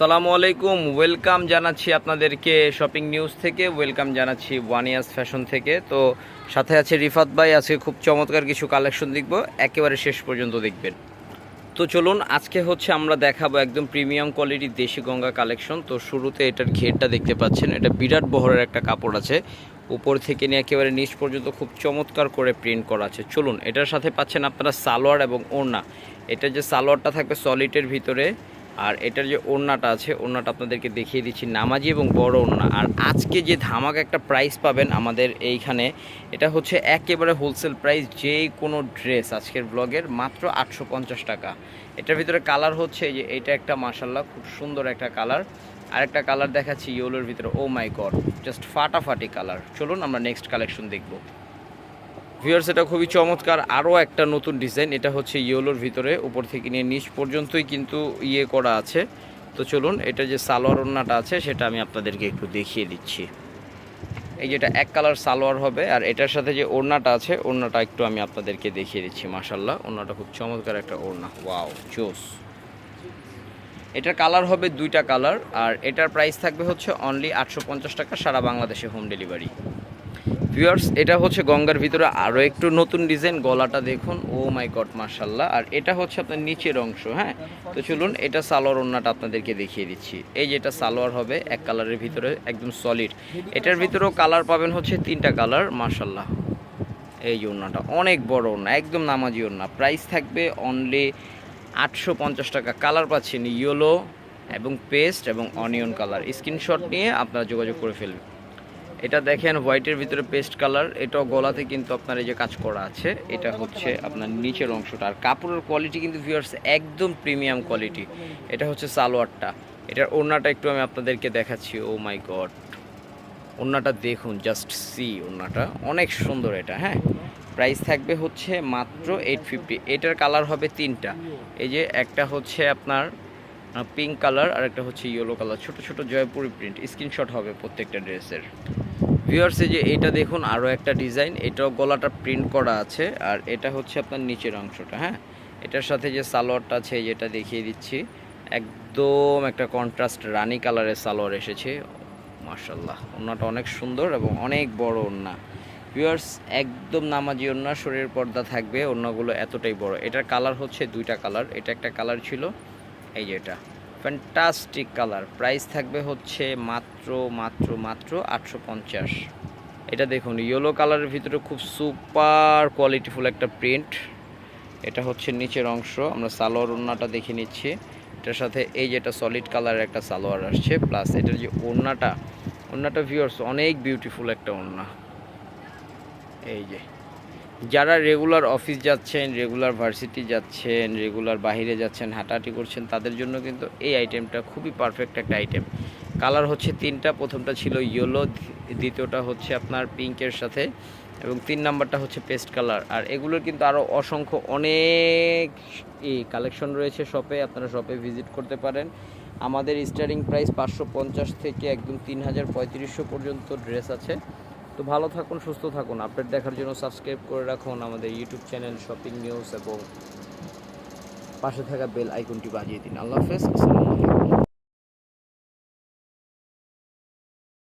আসসালামু আলাইকুম, ওয়েলকাম জানাচ্ছি আপনাদেরকে শপিং নিউজ থেকে, ওয়েলকাম জানাচ্ছি ওয়ান ইয়ার্স ফ্যাশন থেকে। তো সাথে আছে রিফাত ভাই, আজকে খুব চমৎকার কিছু কালেকশন দেখব, একেবারে শেষ পর্যন্ত দেখবেন। তো চলুন, আজকে হচ্ছে আমরা দেখাবো একদম প্রিমিয়াম কোয়ালিটির দেশি গঙ্গা কালেকশন। তো শুরুতে এটার ঘেরটা দেখতে পাচ্ছেন, এটা বিরাট বহরের একটা কাপড় আছে। উপর থেকে নিয়ে একেবারে নিচ পর্যন্ত খুব চমৎকার করে প্রিন্ট করা আছে। চলুন, এটার সাথে পাচ্ছেন আপনারা সালোয়ার এবং ওড়না। এটা যে সালোয়ারটা থাকবে সলিটের ভিতরে আর এটার যে ওড়নাটা আছে, ওড়নাটা আপনাদেরকে দেখিয়ে দিচ্ছি, নামাজি এবং বড় ওড়না। আর আজকে যে ধামাক একটা প্রাইস পাবেন আমাদের এইখানে, এটা হচ্ছে একেবারে হোলসেল প্রাইস যে কোনো ড্রেস আজকের ব্লগের মাত্র আটশো পঞ্চাশ টাকা। এটার ভিতরে কালার হচ্ছে যে, এটা একটা মাসাল্লাহ খুব সুন্দর একটা কালার আর একটা কালার দেখাচ্ছি ইয়েলোর ভিতরে ও মাই গড জাস্ট ফাটাফাটি কালার চলুন আমরা নেক্সট কালেকশন দেখব। ভিউয়ার্স এটা খুবই চমৎকার আরও একটা নতুন ডিজাইন এটা হচ্ছে ইয়েলোর ভিতরে, উপর থেকে নিয়ে নিচ পর্যন্তই কিন্তু ইয়ে করা আছে। তো চলুন, এটা যে সালোয়ার ওড়নাটা আছে, সেটা আমি আপনাদেরকে একটু দেখিয়ে দিচ্ছি। এই যেটা এক কালার সালোয়ার হবে, আর এটার সাথে যে ওড়নাটা আছে, ওড়নাটা একটু আমি আপনাদেরকে দেখিয়ে দিচ্ছি মাশাল্লাহ ওড়নাটা খুব চমৎকার একটা ওড়না। ওয়াও, জোস। এটার কালার হবে দুইটা কালার, আর এটার প্রাইস থাকবে হচ্ছে অনলি আটশো পঞ্চাশ টাকা, সারা বাংলাদেশে হোম ডেলিভারি ভিউয়ার্স, এটা হচ্ছে গঙ্গার ভিতরে আরও একটু নতুন ডিজাইন, গলাটা দেখুন। ও মাই গড মার্শাল্লাহ আর এটা হচ্ছে আপনার নিচের অংশ হ্যাঁ? তো চলুন, এটা সালোয়ার ওড়নাটা আপনাদেরকে দেখিয়ে দিচ্ছি। এই যে এটা সালোয়ার হবে, এক কালারের ভিতরে, একদম সলিড এটার ভিতরেও কালার পাবেন হচ্ছে তিনটা কালার মার্শাল্লাহ এই ওড়নাটা অনেক বড় ওড়না একদম নামাজি ওড়না প্রাইস থাকবে অনলি আটশো পঞ্চাশ টাকা। কালার পাচ্ছেন ইয়েলো এবং পেস্ট এবং অনিয়ন কালার স্ক্রিনশট নিয়ে আপনারা যোগাযোগ করে ফেলবেন। এটা দেখেন হোয়াইটের ভিতরে পেস্ট কালার এটাও গলাতে কিন্তু আপনার এই যে কাজ করা আছে, এটা হচ্ছে আপনার নিচের অংশটা। আর কাপড়ের কোয়ালিটি কিন্তু ভিউয়ার্স একদম প্রিমিয়াম কোয়ালিটি এটা হচ্ছে সালোয়ারটা। এটার ওড়নাটা একটু আমি আপনাদেরকে দেখাচ্ছি ও মাই গড ওড়নাটা দেখুন জাস্ট সি ওড়নাটা। অনেক সুন্দর এটা হ্যাঁ? প্রাইস থাকবে হচ্ছে মাত্র এইট ফিফটি এটার কালার হবে তিনটা। এই যে একটা হচ্ছে আপনার পিঙ্ক কালার আর একটা হচ্ছে ইয়েলো কালার ছোট ছোট জয়পুরি প্রিন্ট স্ক্রিনশট হবে প্রত্যেকটা ড্রেসের ভিউয়ার্সে যে এটা দেখুন আরও একটা ডিজাইন এটাও গলাটা প্রিন্ট করা আছে, আর এটা হচ্ছে আপনার নিচের অংশটা হ্যাঁ? এটার সাথে যে সালোয়ারটা আছে যেটা দেখিয়ে দিচ্ছি, একদম একটা কন্ট্রাস্ট রানি কালারের সালোয়ার এসেছে মার্শাল্লাহ ওড়নাটা অনেক সুন্দর এবং অনেক বড় ওড়না। ভিউয়ার্স একদম নামাজি ওড়না, শরীরের পর্দা থাকবে, ওড়নাগুলো এতটাই বড়। এটার কালার হচ্ছে দুইটা কালার, এটা একটা কালার ছিল, এই যে এটা। Fantastic colour. প্রাইস থাকবে হচ্ছে মাত্র মাত্র মাত্র আটশো পঞ্চাশ। এটা দেখুন, ইয়েলো কালারের ভিতরে খুব সুপার কোয়ালিটিফুল একটা প্রিন্ট। এটা হচ্ছে নিচের অংশ, আমরা সালোয়ার ওড়নাটা দেখে নিচ্ছি। এটার সাথে এই যেটা সলিড কালারের একটা সালোয়ার আসছে প্লাস এটার যে ওড়নাটা ওড়নাটা ভিউয়ার্স অনেক বিউটিফুল একটা ওড়না। এই যে। যারা রেগুলার অফিস যাচ্ছেন রেগুলার ভার্সিটি যাচ্ছেন রেগুলার বাইরে যাচ্ছেন, হাঁটাহাঁটি করছেন, তাদের জন্য কিন্তু এই আইটেমটা খুবই পারফেক্ট একটা আইটেম কালার হচ্ছে তিনটা, প্রথমটা ছিল ইয়েলো দ্বিতীয়টা হচ্ছে আপনার পিঙ্কের সাথে এবং তিন নাম্বারটা হচ্ছে পেস্ট কালার আর এগুলোর কিন্তু আরও অসংখ্য অনেক কালেকশন রয়েছে শপে আপনারা শপে ভিজিট করতে পারেন। আমাদের স্টার্টিং প্রাইস পাঁচশো পঞ্চাশ থেকে একদম তিন হাজার পর্যন্ত ড্রেস আছে। তো ভালো থাকুন, সুস্থ থাকুন। আপডেট দেখার জন্য সাবস্ক্রাইব করে রাখুন আমাদের ইউটিউব চ্যানেল শপিং নিউজ এবং পাশে থাকা বেল আইকনটি বাজিয়ে দিন। আল্লাহ হাফেজ, আসসালামু আলাইকুম।